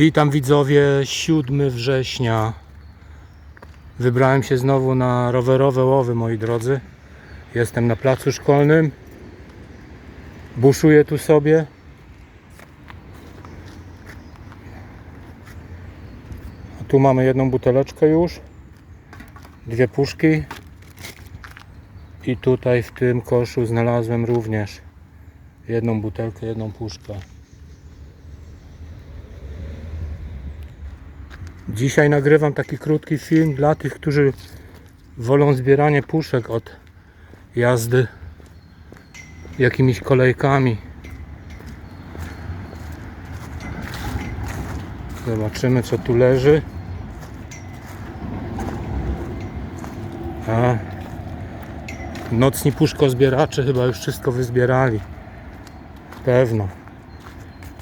Witam widzowie, 7 września. Wybrałem się znowu na rowerowe łowy, moi drodzy. Jestem na placu szkolnym. Buszuję tu sobie. A tu mamy jedną buteleczkę już. Dwie puszki. I tutaj w tym koszu znalazłem również jedną butelkę, jedną puszkę. Dzisiaj nagrywam taki krótki film dla tych, którzy wolą zbieranie puszek od jazdy jakimiś kolejkami. Zobaczymy co tu leży. A nocni puszkozbieracze chyba już wszystko wyzbierali. Pewno.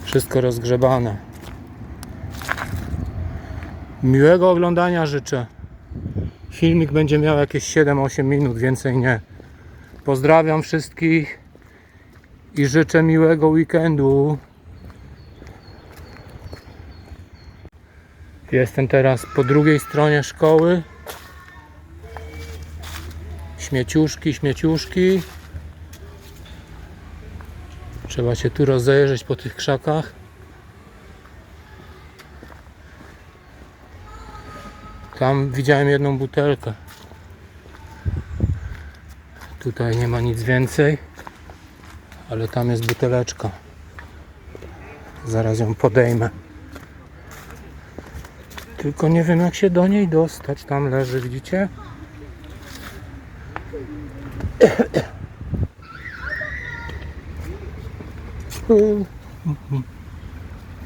Wszystko rozgrzebane. Miłego oglądania życzę. Filmik będzie miał jakieś 7-8 minut, więcej nie. Pozdrawiam wszystkich i życzę miłego weekendu. Jestem teraz po drugiej stronie szkoły. Śmieciuszki, śmieciuszki. Trzeba się tu rozejrzeć po tych krzakach. Tam widziałem jedną butelkę. Tutaj nie ma nic więcej, ale tam jest buteleczka. Zaraz ją podejmę. Tylko nie wiem jak się do niej dostać. Tam leży, widzicie?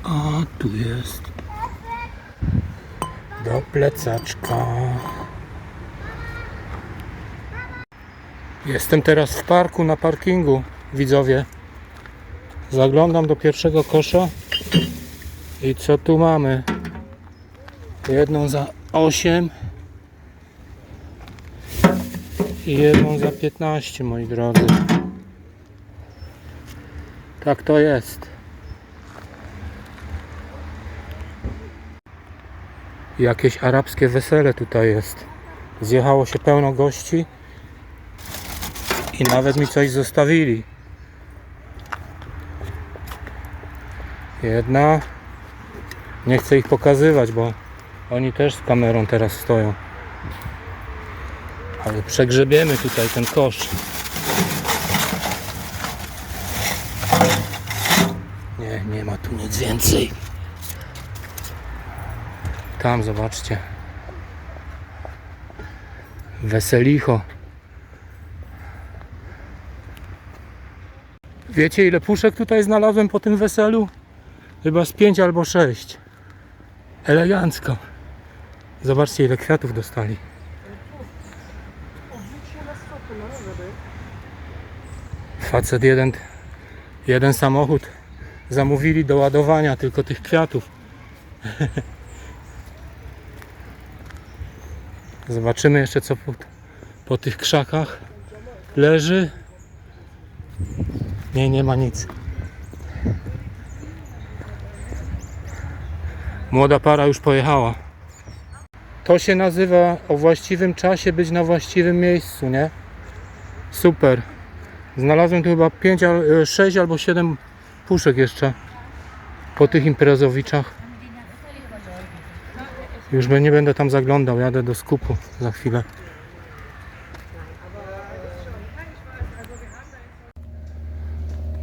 A tu jest do plecaczka. Jestem teraz w parku na parkingu, widzowie. Zaglądam do pierwszego kosza. I co tu mamy? Jedną za 8 i jedną za 15, moi drodzy. Tak to jest. Jakieś arabskie wesele tutaj jest. Zjechało się pełno gości i nawet mi coś zostawili. Jedna. Nie chcę ich pokazywać, bo oni też z kamerą teraz stoją. Ale przegrzebiemy tutaj ten kosz. Nie, nie ma tu nic więcej. Tam zobaczcie. Weselicho. Wiecie ile puszek tutaj znalazłem po tym weselu? Chyba z 5 albo 6. Elegancko. Zobaczcie ile kwiatów dostali. Facet jeden, jeden samochód zamówili do ładowania tylko tych kwiatów. Zobaczymy jeszcze co po, po tych krzakach leży. Nie, nie ma nic. Młoda para już pojechała. To się nazywa o właściwym czasie być na właściwym miejscu, nie? Super. Znalazłem tu chyba 5, 6 albo 7 puszek jeszcze po tych imprezowiczach. Już nie będę tam zaglądał, jadę do skupu za chwilę.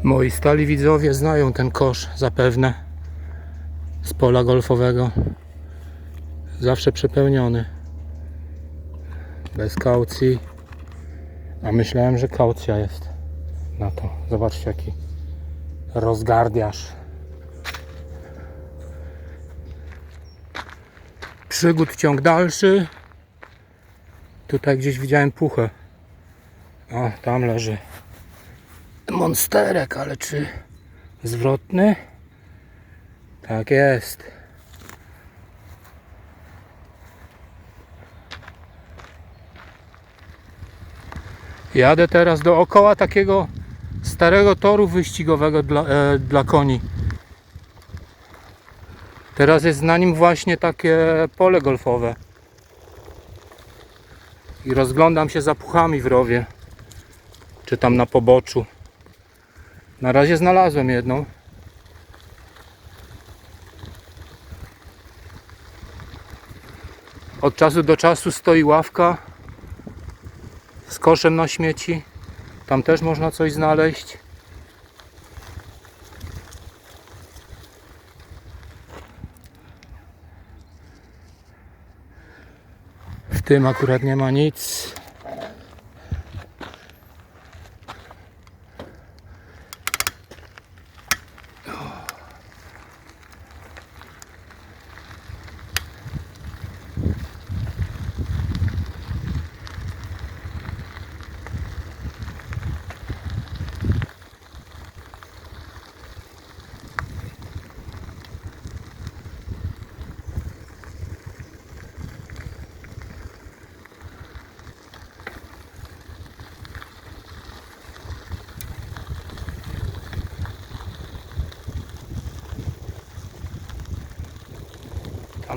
Moi stali widzowie znają ten kosz zapewne z pola golfowego. Zawsze przepełniony. Bez kaucji. A myślałem, że kaucja jest na to. Zobaczcie jaki rozgardiasz. Przygód ciąg dalszy. Tutaj gdzieś widziałem puchę. O, tam leży monsterek, ale czy zwrotny? Tak jest. Jadę teraz dookoła takiego starego toru wyścigowego dla, e, dla koni. Teraz jest na nim właśnie takie pole golfowe. I rozglądam się za puchami w rowie. Czy tam na poboczu. Na razie znalazłem jedną. Od czasu do czasu stoi ławka z koszem na śmieci. Tam też można coś znaleźć. Tym akurat nie ma nic.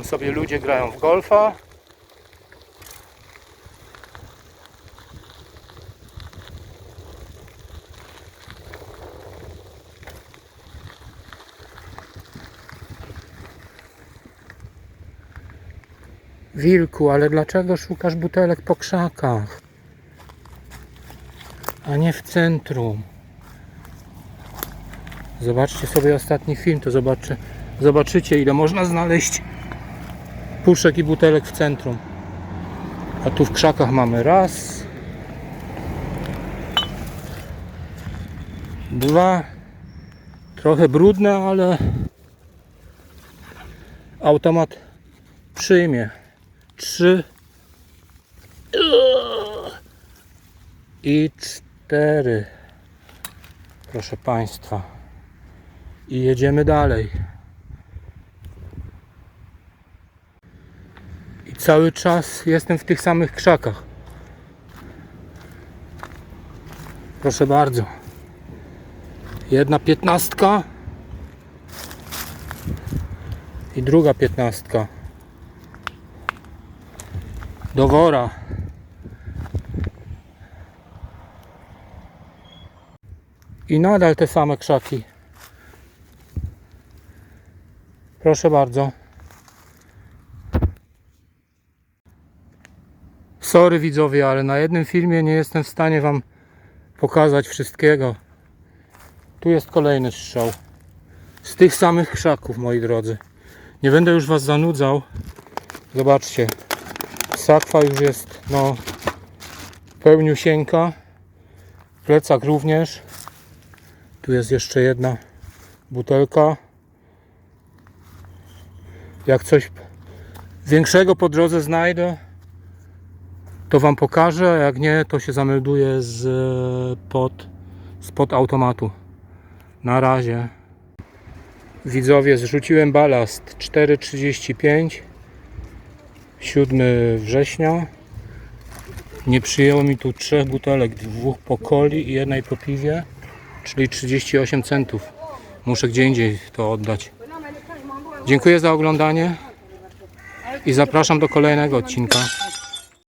Tam sobie ludzie grają w golfa. Wilku, ale dlaczego szukasz butelek po krzakach? A nie w centrum. Zobaczcie sobie ostatni film, to zobaczy, zobaczycie ile można znaleźć puszek i butelek w centrum. A tu w krzakach mamy raz, dwa, trochę brudne, ale automat przyjmie. Trzy i cztery. Proszę Państwa. I jedziemy dalej. Cały czas jestem w tych samych krzakach. Proszę bardzo. Jedna piętnastka i druga piętnastka. Do wora. I nadal te same krzaki. Proszę bardzo. Sorry widzowie, ale na jednym filmie nie jestem w stanie Wam pokazać wszystkiego. Tu jest kolejny strzał. Z tych samych krzaków, moi drodzy. Nie będę już Was zanudzał. Zobaczcie. Sakwa już jest, no, pełniusieńka. Plecak również. Tu jest jeszcze jedna butelka. Jak coś większego po drodze znajdę, to Wam pokażę, jak nie, to się zamelduję z pod, spod automatu. Na razie. Widzowie, zrzuciłem balast 4,35 7 września. Nie przyjęło mi tu trzech butelek, dwóch po coli i jednej po piwie, czyli 38 centów. Muszę gdzie indziej to oddać. Dziękuję za oglądanie i zapraszam do kolejnego odcinka.